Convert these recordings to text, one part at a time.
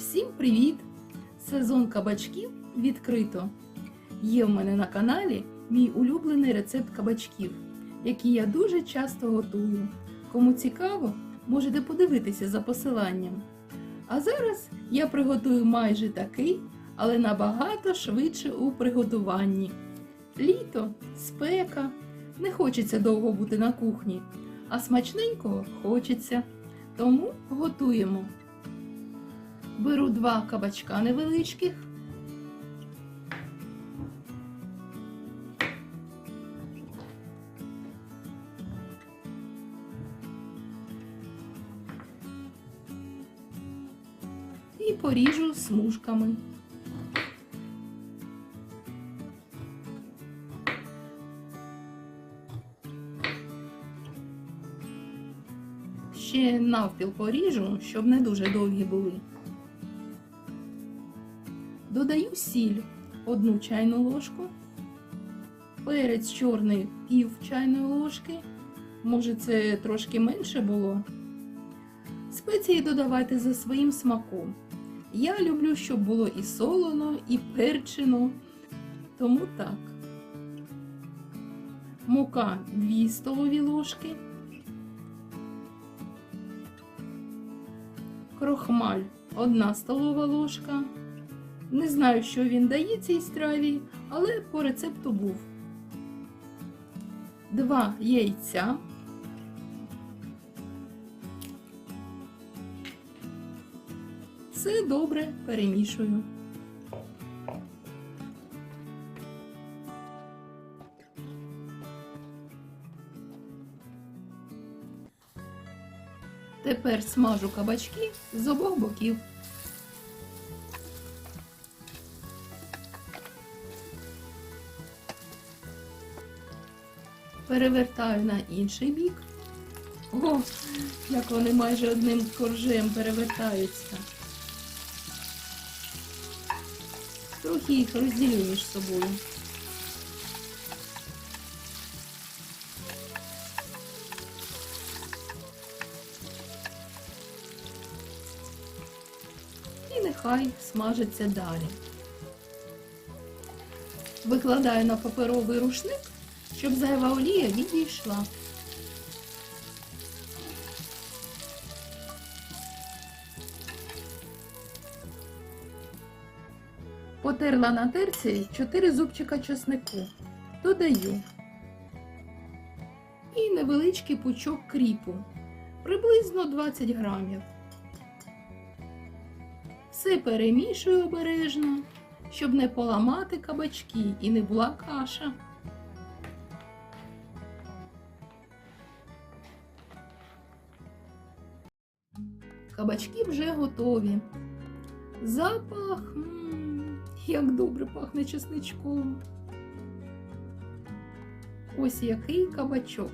Всім привіт! Сезон кабачків відкрито. Є в мене на каналі мій улюблений рецепт кабачків, який я дуже часто готую. Кому цікаво, можете подивитися за посиланням. А зараз я приготую майже такий, але набагато швидше у приготуванні. Літо, спека, не хочеться довго бути на кухні, а смачненького хочеться. Тому готуємо. Беру два кабачка невеличких. І поріжу смужками. Ще навпіл поріжу, щоб не дуже довгі були. Додаю сіль одну чайну ложку, перець чорний пів чайної ложки, може це трошки менше було. Спеції додавайте за своїм смаком. Я люблю, щоб було і солоно, і перчено, тому так. Мука 2 столові ложки. Крохмаль 1 столова ложка. Не знаю, що він дає цій страві, але по рецепту був. Два яйця. Все добре перемішую. Тепер смажу кабачки з обох боків. Перевертаю на інший бік. О, як вони майже одним коржем перевертаються. Трохи їх розділю між собою. І нехай смажиться далі. Викладаю на паперовий рушник, щоб зайва олія відійшла. Потерла на терці 4 зубчика чеснику. Додаю. І невеличкий пучок кріпу. Приблизно 20 грамів. Все перемішую обережно, щоб не поламати кабачки і не була каша. Кабачки вже готові. Запах, м, як добре пахне чесничком. Ось який кабачок.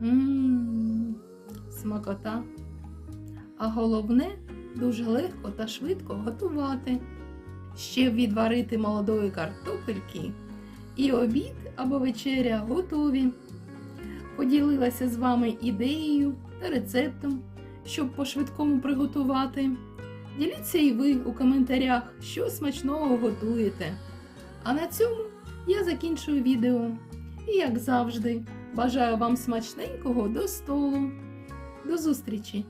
Ммм, смакота. А головне, дуже легко та швидко готувати. Ще відварити молодої картопельки. І обід або вечеря готові. Поділилася з вами ідеєю та рецептом, щоб по-швидкому приготувати. Діліться і ви у коментарях, що смачного готуєте. А на цьому я закінчую відео. І, як завжди, бажаю вам смачненького до столу. До зустрічі!